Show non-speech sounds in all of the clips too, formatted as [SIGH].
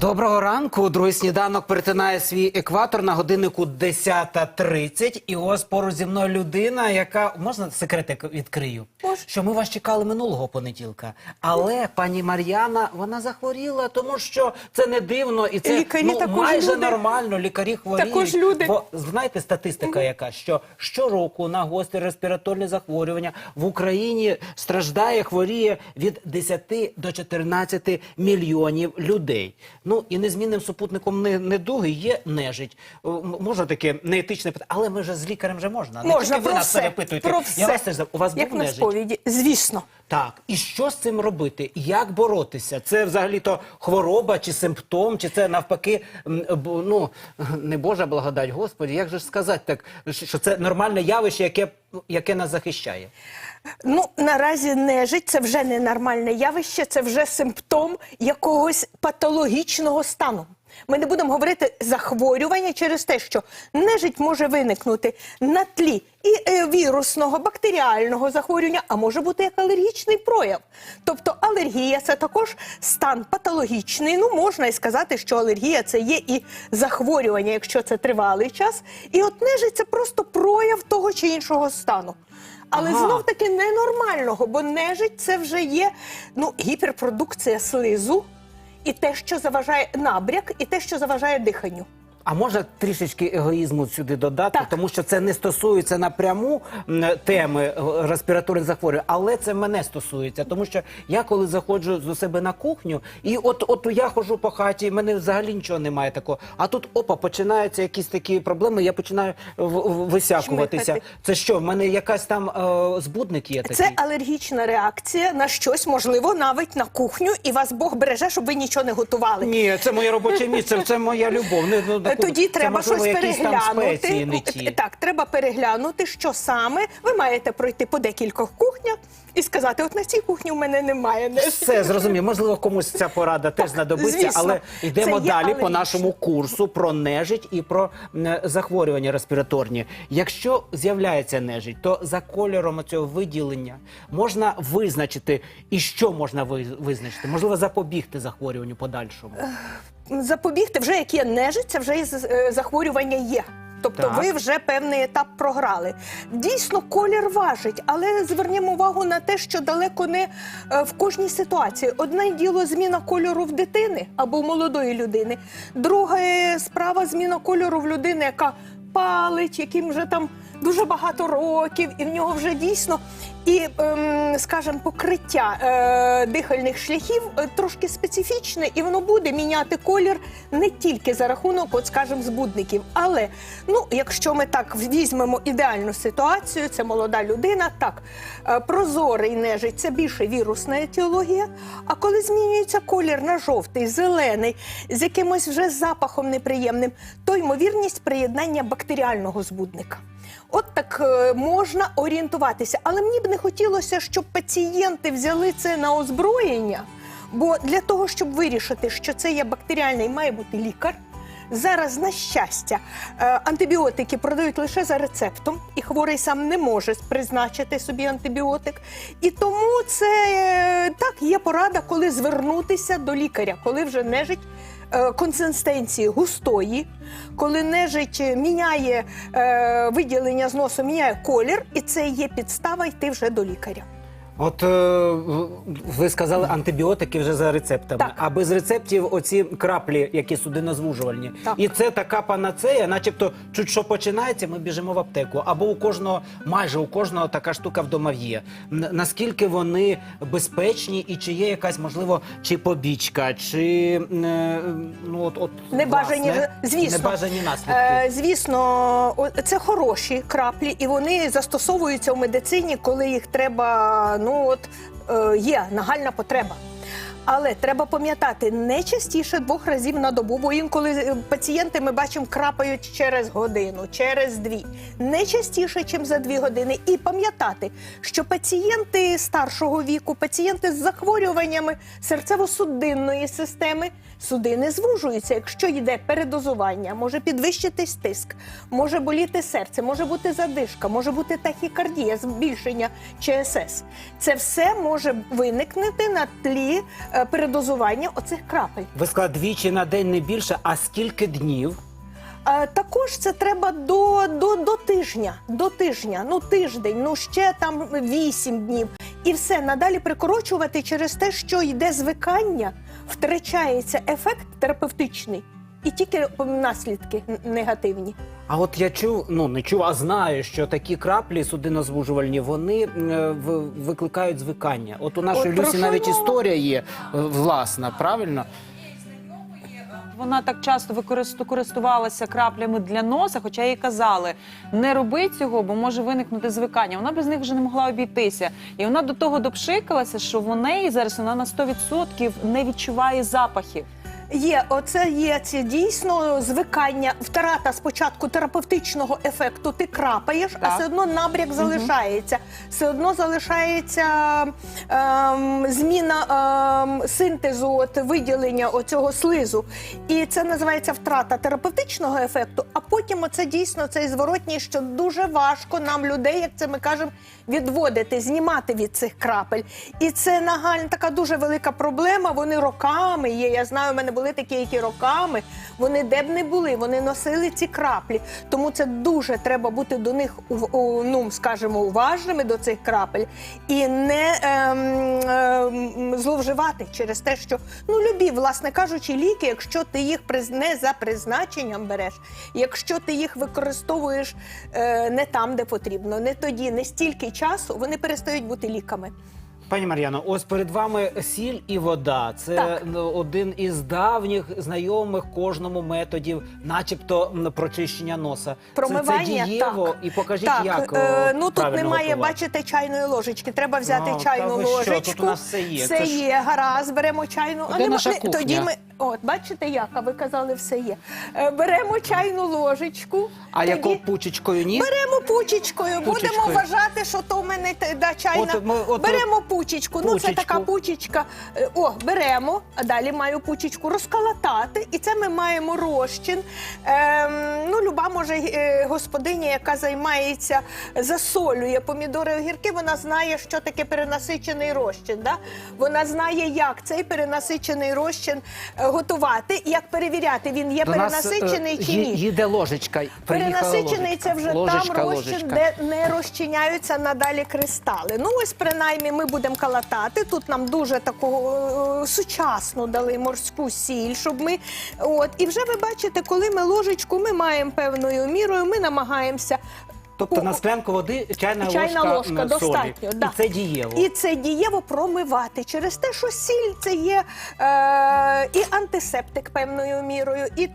Доброго ранку. Другий сніданок перетинає свій екватор на годиннику 10.30. І ось поруч зі мною людина, яка можна секретик відкрию? Можна. Що ми вас чекали минулого понеділка. Але пані Мар'яна вона захворіла, тому що це не дивно, і це Лікарі ну, також майже люди. нормально. Лікарі хворіють. Також люди. Бо знаєте, статистика яка, що щороку на гострі респіраторні захворювання в Україні страждає, хворіє від 10 до 14 мільйонів людей. Ну і незмінним супутником недуги є нежить. Можна таке неетичне питання, але ми вже з лікарем вже можна. Не Можна тільки ви про нас все. перепитуєте. Про Я все. вас теж у вас Як був на нежить? сповіді, звісно. Так, і що з цим робити? Як боротися? Це взагалі-то хвороба чи симптом, чи це навпаки, ну не Божа благодать, Господі, як же ж сказати так, що це нормальне явище, яке, яке нас захищає? Ну наразі нежить це вже не нормальне явище, це вже симптом якогось патологічного стану. Ми не будемо говорити захворювання через те, що нежить може виникнути на тлі і е, вірусного, бактеріального захворювання, а може бути як алергічний прояв. Тобто алергія це також стан патологічний. Ну можна і сказати, що алергія це є і захворювання, якщо це тривалий час. І от нежить це просто прояв того чи іншого стану. Але Ага. знов таки ненормального, бо нежить це вже є ну, гіперпродукція слизу, і те, що заважає набряк, і те, що заважає диханню. А можна трішечки егоїзму сюди додати, Так. тому що це не стосується напряму теми е, респіраторних захворювань, але це мене стосується, тому що я коли заходжу до себе на кухню, і от от я ходжу по хаті, в мене взагалі нічого немає такого. А тут опа, починаються якісь такі проблеми. Я починаю висякуватися. Це що? В мене якась там е, збудник є такий? Це алергічна реакція на щось, можливо, навіть на кухню, і вас Бог береже, щоб ви нічого не готували. Ні, це моє робоче місце, це моя любов. Не, ну, [LAUGHS] Тоді це, треба можливо, щось переглянути. ті. Так, треба переглянути, що саме ви маєте пройти по декількох кухнях і сказати: от на цій кухні в мене немає. Все зрозумів. Можливо, комусь ця порада теж знадобиться, звісно. але йдемо далі по нашому курсу про нежить і про м, захворювання респіраторні. Якщо з'являється нежить, то за кольором цього виділення можна визначити, і що можна ви- визначити? Можливо, запобігти захворюванню подальшому. Запобігти вже як є нежить, це вже з- е, захворювання є. Тобто Так. ви вже певний етап програли. Дійсно, колір важить, але звернімо увагу на те, що далеко не е, в кожній ситуації. Одне діло зміна кольору в дитини або в молодої людини. Друга справа зміна кольору в людини, яка палить, яким вже там дуже багато років, і в нього вже дійсно і, ем, скажімо, покриття е, дихальних шляхів е, трошки специфічне, і воно буде міняти колір не тільки за рахунок, от скажімо, збудників. Але ну, якщо ми так візьмемо ідеальну ситуацію, це молода людина, так е, прозорий нежить це більше вірусна етіологія. А коли змінюється колір на жовтий, зелений, з якимось вже запахом неприємним, то ймовірність приєднання бактеріального збудника. От так е, можна орієнтуватися. Але мені б не хотілося, щоб пацієнти взяли це на озброєння. Бо для того, щоб вирішити, що це є бактеріальний, має бути лікар. Зараз, на щастя, е, антибіотики продають лише за рецептом, і хворий сам не може призначити собі антибіотик. І тому це е, так є порада, коли звернутися до лікаря, коли вже нежить консистенції густої, коли нежить міняє е, виділення з носу, міняє колір, і це є підстава йти вже до лікаря. От е, ви сказали антибіотики вже за рецептами, Так. а без рецептів оці краплі, які судинозвужувальні. Так. І це така панацея, начебто, чуть що починається, ми біжимо в аптеку. Або у кожного, майже у кожного така штука вдома є. Н- Наскільки вони безпечні, і чи є якась, можливо, чи побічка, чи е, ну от, от Небажані, власне, звісно. небажані наслідки. Е, звісно, о- це хороші краплі, і вони застосовуються в медицині, коли їх треба. Ну от е, є нагальна потреба. Але треба пам'ятати не частіше двох разів на добу, бо інколи е, пацієнти ми бачимо крапають через годину, через дві, не частіше, ніж за дві години. І пам'ятати, що пацієнти старшого віку, пацієнти з захворюваннями серцево-судинної системи Судини звужуються, якщо йде передозування, може підвищитись тиск, може боліти серце, може бути задишка, може бути тахікардія, збільшення ЧСС. Це все може виникнути на тлі е, передозування оцих крапель. Ви сказали двічі на день не більше, а скільки днів? Е, Також це треба до, до, до тижня. До тижня, ну тиждень, ну ще там вісім днів. І все надалі прикорочувати через те, що йде звикання, втрачається ефект терапевтичний і тільки наслідки негативні. А от я чув, ну не чув, а знаю, що такі краплі судинозвужувальні, вони е, в- викликають звикання. От у нашої От про Люсі що навіть мова? історія є е, власна, правильно? Вона так часто використу- користувалася краплями для носа, хоча їй казали, не роби цього, бо може виникнути звикання. Вона без них вже не могла обійтися. І вона до того допшикалася, що в неї зараз вона на 100% не відчуває запахів. Є, оце є це дійсно звикання, втрата спочатку терапевтичного ефекту. Ти крапаєш, а все одно набряк залишається. Все одно залишається ем, зміна ем, синтезу, от виділення оцього слизу. І це називається втрата терапевтичного ефекту. А потім оце дійсно цей зворотній, що дуже важко нам людей, як це ми кажемо, відводити, знімати від цих крапель. І це нагальна така дуже велика проблема. Вони роками є. Я знаю, у мене були такі, які роками. Вони де б не були, вони носили ці краплі. Тому це дуже треба бути до них ну, скажімо, уважними до цих крапель і не ем, ем, зловживати через те, що ну любі, власне кажучи, ліки, якщо ти їх не за призначенням береш, якщо ти їх використовуєш е, не там, де потрібно, не тоді, не стільки часу, вони перестають бути ліками. Пані Мар'яно, ось перед вами сіль і вода. Це Так. ну, один із давніх знайомих кожному методів, начебто прочищення носа. Промивання, це, це дієво. так. І покажіть, так, як е, ну тут немає, готувати. бачите, чайної ложечки. Треба взяти Ну, та чайну ложечку. що, тут у нас все є. Все Це ж- є, гаразд, беремо чайну. Де нема- наша не- кухня? тоді ми, от, бачите, як, а ви казали, все є. Е, беремо чайну ложечку. А тоді яку пучечкою ні? Беремо пучечкою, будемо Пучечкою. вважати, що то в мене те- да, чайна. От ми- от- беремо пучечку. Ну, це Пучечку. така пучечка. Е, О, беремо, а далі маю пучечку розколотати. І це ми маємо розчин. Ем, може е, господиня, яка займається, засолює помідори огірки, вона знає, що таке перенасичений розчин. Да? Вона знає, як цей перенасичений розчин е, готувати, як перевіряти, він є До нас, е, перенасичений чи ні. Їде ложечка. Перенасичений ложечка. це вже ложечка, там розчин, ложечка. де не розчиняються надалі кристали. Ну ось принаймні ми будемо калатати. Тут нам дуже таку сучасну дали морську сіль, щоб ми от і вже ви бачите, коли ми ложечку ми маємо певною мірою, ми намагаємося. Тобто на склянку води чайна, Чайна ложка, ложка м, достатньо, да. І це дієво. І це дієво промивати через те, що сіль це є е, і антисептик певною мірою, і м,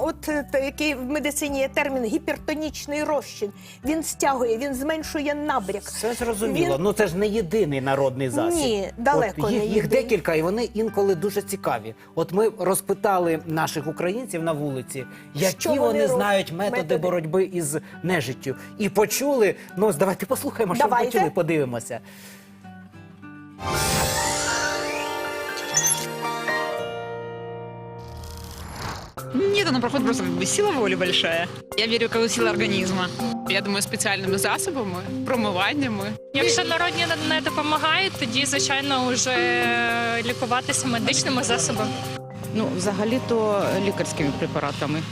от е, який в медицині є термін гіпертонічний розчин. Він стягує, він зменшує набряк. Все зрозуміло. Він- Ну це ж не єдиний народний засіб. Ні, далеко От не їх, їх декілька, і вони інколи дуже цікаві. От ми розпитали наших українців на вулиці, які Що вони, вони знають методи, методи? боротьби із нежиттю. І почули. Ну, давайте послухаємо, що Давайте. почули, подивимося. Нет, оно проходит просто как бы сила воли большая. Я верю в сила организма. Я думаю, спеціальними засобами, промиваннями. Якщо народні не допомагають, тоді звичайно вже лікуватися медичними засобами. Ну, взагалі-то лікарськими препаратами.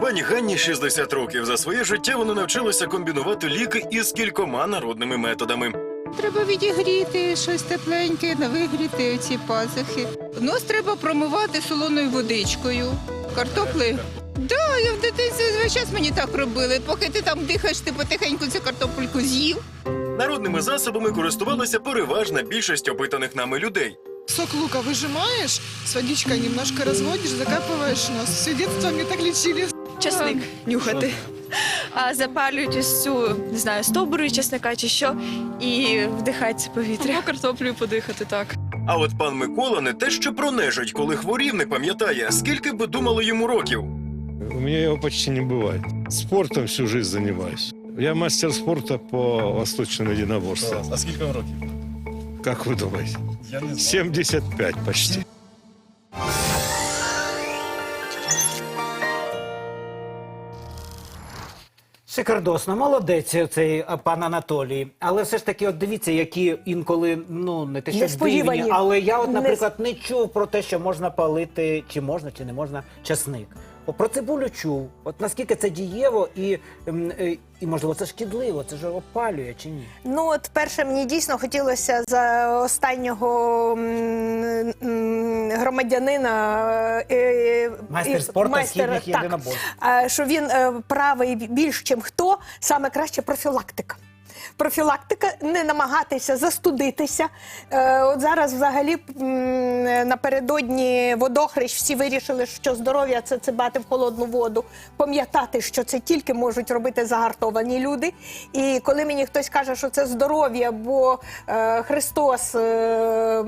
Пані Ганні 60 років. За своє життя вона навчилася комбінувати ліки із кількома народними методами. Треба відігріти щось тепленьке, вигріти ці пазухи. Нос треба промивати солоною водичкою. Картопли. Да, я в дитинстві весь час мені так робили. Поки ти там дихаєш, ти потихеньку цю картопельку з'їв. Народними засобами користувалася переважна більшість опитаних нами людей. Сок лука выжимаешь, с водичкой немножко разводишь, закапываешь нос. Все детство мне так лечили. Чесник нюхати. А запалюють ось цю, не знаю, стовбури чесника чи що, і вдихати це повітря. Або картоплею подихати так. А от пан Микола не те, що про нежить, коли хворів, не пам'ятає, скільки би думало йому років. У меня его почти не бывает. Спортом всю жизнь занимаюсь. Я мастер спорта по восточному единоборству. А скільки вам років? Как вы думаете? Я не 75 почти. Шикардосно, молодець цей пан Анатолій. Але все ж таки, от дивіться, які інколи ну не те, що дивні, але я, от, Не- наприклад, не чув про те, що можна палити, чи можна, чи не можна часник. Про цибулю чув. От наскільки це дієво і, е, і можливо це шкідливо, це ж опалює чи ні? Ну, от перше, мені дійсно хотілося за останнього громадянина е, е, Майстер спорту майстер, східних єдиноборств. що він правий більш, чим хто, саме краще профілактика. Профілактика не намагатися застудитися. Е, от зараз, взагалі, напередодні водохрещ всі вирішили, що здоров'я це цибати в холодну воду, пам'ятати, що це тільки можуть робити загартовані люди. І коли мені хтось каже, що це здоров'я, бо е, Христос е,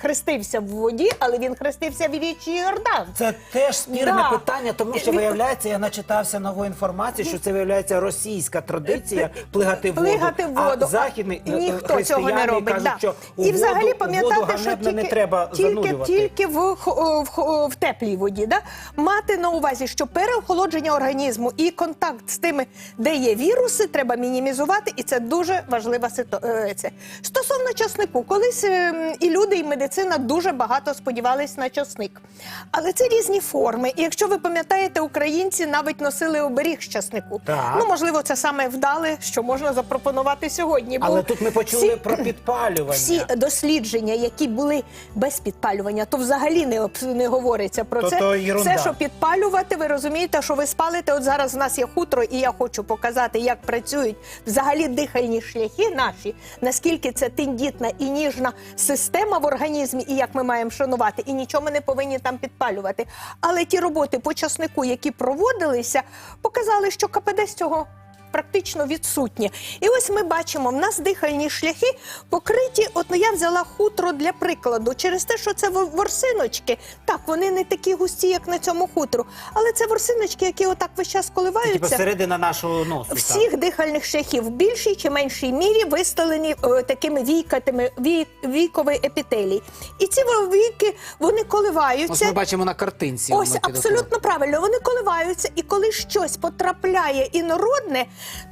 хрестився в воді, але він хрестився в річці Йордан. Це теж спірне Да. питання, тому що виявляється, я начитався нової інформації, що це виявляється російська традиція плигати в воду. Плигати в воду. А західний е, ніхто цього не робить. кажуть, да. що у І взагалі воду, у воду пам'ятати, що тільки, не треба тільки, тільки в, хо- в, в теплій воді. Да? Мати на увазі, що переохолодження організму і контакт з тими, де є віруси, треба мінімізувати, і це дуже важлива ситуація. Стосовно часнику, колись ем, і люди, і медицина дуже багато сподівались на часник. Але це різні форми. І якщо ви пам'ятаєте, українці навіть носили оберіг з часнику. Так. Ну, можливо, це саме вдале, що можна запропонувати сьогодні. бо Але тут ми почули всі- про підпалювання. всі дослідження, які були без підпалювання, то взагалі не, не говориться про То- це. то. Все, що підпалювати, ви розумієте, що ви спалите. От зараз в нас є хутро, і я хочу показати, як працюють взагалі дихальні шляхи наші, наскільки це тендітна і ніжна система в організмі, і як ми маємо шанувати, і нічого ми не повинні там підпалювати. Але ті роботи по часнику, які проводилися, показали, що КПД з цього практично відсутнє. І ось ми бачимо, в нас дихальні шляхи покриті. От ну, я взяла хутро для прикладу, через те, що це ворсиночки. Так, вони не такі густі, як на цьому хутру, але це ворсиночки, які отак весь час Типу коливаються. середина нашого носу. так. Всіх дихальних шляхів в більшій чи меншій мірі виставлені е, такими війкатими вій, віковий епітелій. І ці віки вони Ось ми бачимо на картинці. Ось абсолютно правильно. Вони коливаються, і коли щось потрапляє інородне,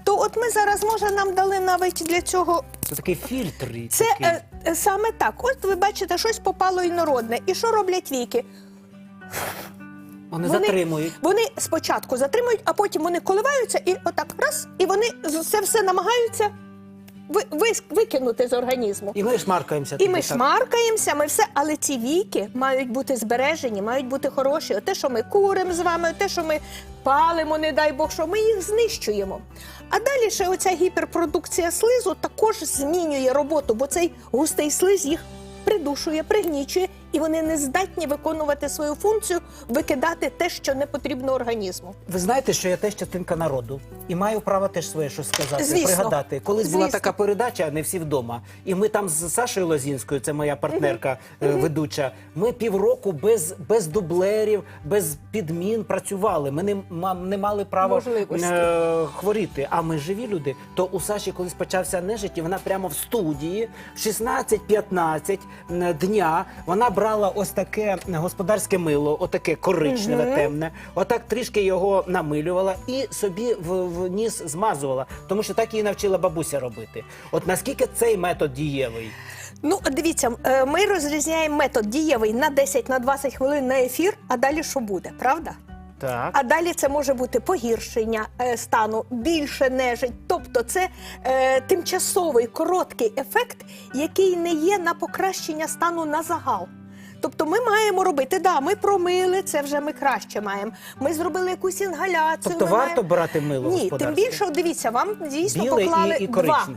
то от ми зараз, може, нам дали навіть для цього. Це такий фільтр. Це такий. е, е, саме так. От ви бачите, щось попало інородне. І що роблять віки? Вони затримують. Вони спочатку затримують, а потім вони коливаються і отак раз, і вони з- це все намагаються викинути з організму. І ми шмаркаємося. І ми так. шмаркаємося, ми все, але ці віки мають бути збережені, мають бути хороші. Те, що ми куримо з вами, те, що ми палимо, не дай Бог, що ми їх знищуємо. А далі ще оця гіперпродукція слизу також змінює роботу, бо цей густий слиз їх придушує, пригнічує, і вони не здатні виконувати свою функцію, викидати те, що не потрібно організму. Ви знаєте, що я теж частинка народу і маю право теж своє щось сказати, Звісно. пригадати. Колись була така передача, не всі вдома. І ми там з Сашою Лозінською, це моя партнерка е, ведуча. Ми півроку без, без дублерів, без підмін працювали. Ми не, не мали права е, хворіти. А ми живі люди. То у Саші колись почався нежить, і вона прямо в студії в 16-15 дня вона брала ось таке господарське мило, отаке коричневе, темне. Отак трішки його намилювала і собі в, в ніс змазувала, тому що так її навчила бабуся робити. От наскільки цей метод дієвий? Ну, дивіться, е, ми розрізняємо метод дієвий на 10-20 хвилин на ефір, а далі що буде, правда? Так. А далі це може бути погіршення е, стану, більше нежить. Тобто це е, тимчасовий короткий ефект, який не є на покращення стану на загал. Тобто ми маємо робити, да, ми промили, це вже ми краще маємо. Ми зробили якусь інгаляцію. Тобто варто маємо... брати мило Ні, тим більше, дивіться, вам дійсно Біле поклали і два.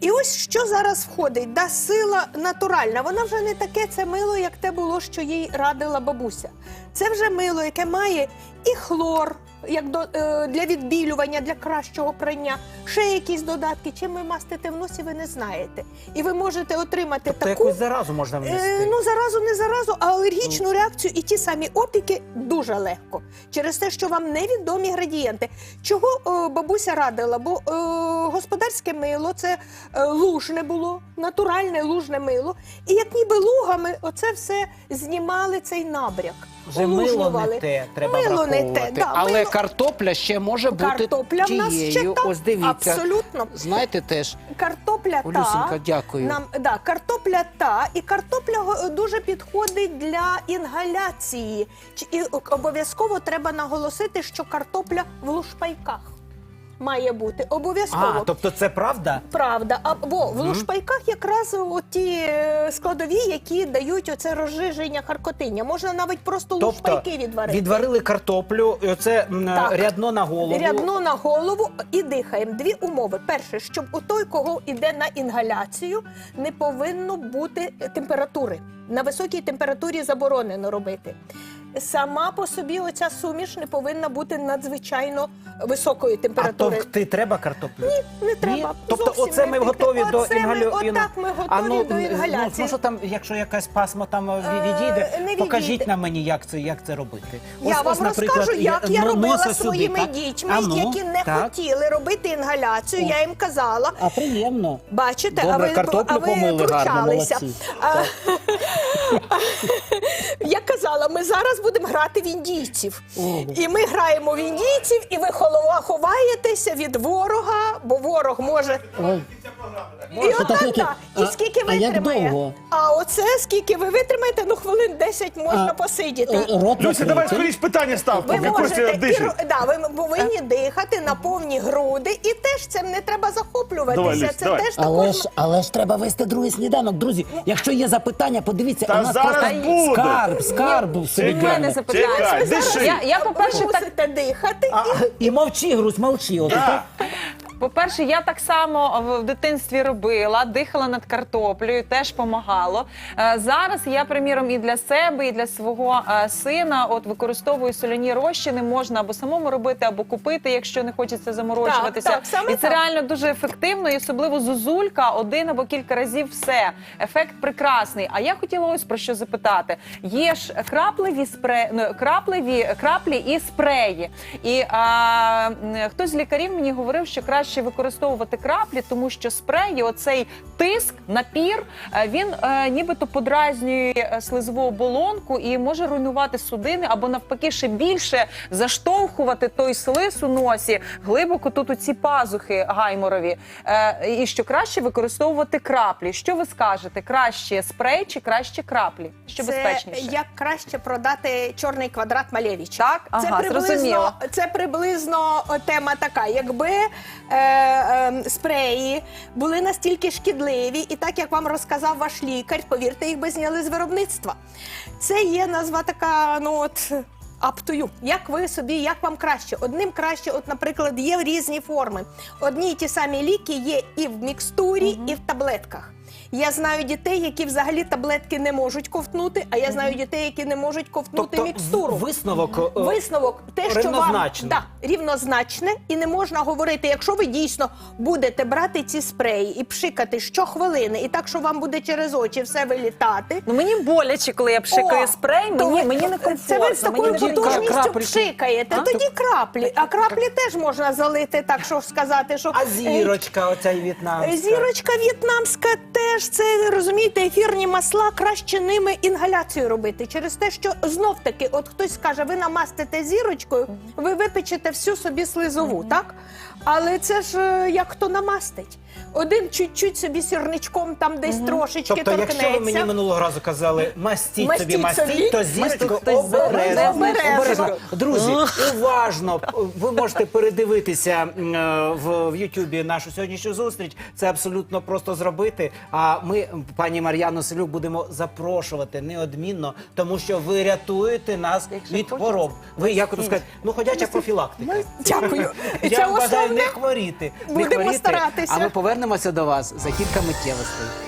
І ось що зараз входить, да, сила натуральна. Вона вже не таке це мило, як те було, що їй радила бабуся. Це вже мило, яке має і хлор, як до, е, для відбілювання, для кращого прання, ще якісь додатки. Чим ви мастите в носі, ви не знаєте. І ви можете отримати Тобто таку. якусь заразу можна внести. Е, ну заразу не заразу, а алергічну реакцію і ті самі опіки дуже легко через те, що вам невідомі градієнти. Чого е, бабуся радила? Бо е, господарське мило, це е, лужне було, натуральне лужне мило. І як ніби лугами оце все знімали цей набряк. Вже мило не те, треба Мило не те, враховувати. да, Але мило- картопля ще може бути Картопля в нас ще тією. Ось дивіться. абсолютно. Знаєте теж. Картопля Олюсенька, та дякую. нам да, картопля та і картопля го- дуже підходить для інгаляції. Чи- І обов'язково треба наголосити, що картопля в лушпайках має бути. Обов'язково. А, тобто це правда? Правда, або в лушпайках якраз ті е, складові, які дають оце розжиження харкотиння. Можна навіть просто Тобто лушпайки відварити. відварили картоплю, і оце м, Так. рядно на голову. Рядно на голову і дихаємо. Дві умови. Перше, щоб у той, кого йде на інгаляцію, не повинно бути температури. На високій температурі заборонено робити. Сама по собі оця суміш не повинна бути надзвичайно високої А температури. товкти треба картоплю? Ні, не треба. Тобто Зовсім оце ми готові до інгалю... Отак ми готові а ну, до інгаляції. Ну, що там, якщо якась пасма там Е, відійде, не покажіть на мені, як це, як це робити. Я вам розкажу, як я ну, робила сюди, своїми так? дітьми, А ну, які не так. хотіли робити інгаляцію. Я їм казала. А приємно. Бачите, Добре, а ви, а ви. А, [LAUGHS] Я казала, ми зараз будемо грати в індійців. І ми граємо в індійців, і ви ховаєтеся від ворога, бо ворог може. І отак, так. І скільки витримає. А оце скільки ви витримаєте, ну хвилин 10 можна посидіти. Люся, давай скоріш питання став, Ви поки Костя можете і, дишить. ро- да, ви повинні дихати на повні груди, і теж цим не треба захоплюватися. Давай, Люсь, Це давай. теж Але також ж, але ж треба вести другий сніданок, друзі. Якщо є запитання, подивіться, Та у нас зараз просто буде. скарб, скарб У собі мене гляньте. запитання. Чекай, диши. Я, по-перше, так мусите дихати. А, і мовчи, Грусь, мовчи. От. По-перше, я так само в в дитинстві робила, дихала над картоплею, теж помагало. Е, Зараз я, приміром, і для себе, і для свого е, сина от використовую соляні розчини. Можна або самому робити, або купити, якщо не хочеться заморочуватися. Так, так, саме і це так. реально дуже ефективно, і особливо зозулька один або кілька разів все. Ефект прекрасний. А я хотіла ось про що запитати: є ж крапливі спре... ну, крапливі краплі і спреї. І а, хтось з лікарів мені говорив, що краще використовувати краплі, тому що спреї, оцей тиск, напір, е, він е, нібито подразнює е, слизову оболонку і може руйнувати судини, або навпаки ще більше заштовхувати той слиз у носі глибоко тут у ці пазухи гайморові. Е, і що краще використовувати краплі. Що ви скажете? Краще спрей чи краще краплі? Що це безпечніше? як краще продати чорний квадрат Малєвича. Так? Це приблизно, зрозуміло. це приблизно тема така. Якби е, е, спреї були настільки шкідливі, і так як вам розказав ваш лікар, повірте, їх би зняли з виробництва. Це є назва така, ну от. Up to you. Як ви собі, як вам краще? Одним краще, от, наприклад, є різні форми. Одні й ті самі ліки є і в мікстурі, і в таблетках. Я знаю дітей, які взагалі таблетки не можуть ковтнути, а я знаю дітей, які не можуть ковтнути Тобто мікстуру. в- висновок е, Висновок, те, що вам да, рівнозначне, і не можна говорити, якщо ви дійсно будете брати ці спреї і пшикати щохвилини, і так, що вам буде через очі все вилітати. Ну мені боляче, коли я пшикаю О, спрей. то Мені ви- мені не комфортно. Це ви з такою мені дуже- потужністю крапельки. пшикаєте. А? Тоді краплі. А краплі теж можна залити, так що сказати, що А е, зірочка, оця в'єтнамська. Зірочка в'єтнамська теж це розумієте, ефірні масла краще ними інгаляцію робити. Через те, що знов таки, от хтось скаже, ви намастите зірочкою, ви випечете всю собі слизову, так? Але це ж е, як хто намастить. Один чуть-чуть собі сірничком там десь трошечки Тобто, торкнеться. якщо ви мені минулого разу казали, мастіть, Мастіть собі, мастіть, собі. то зірочку обережно. Обережно. Друзі, уважно. Ви можете передивитися е, в, Ютубі нашу сьогоднішню зустріч. Це абсолютно просто зробити. А ми, пані Мар'яну Селюк, будемо запрошувати неодмінно, тому що ви рятуєте нас від хвороб. Ви як тут сказати, ну ходяча профілактика. Дякую. Я бажаю не хворіти. не Будемо хворіти. старатися. А ми повернемося до вас за кілька миттєвостей.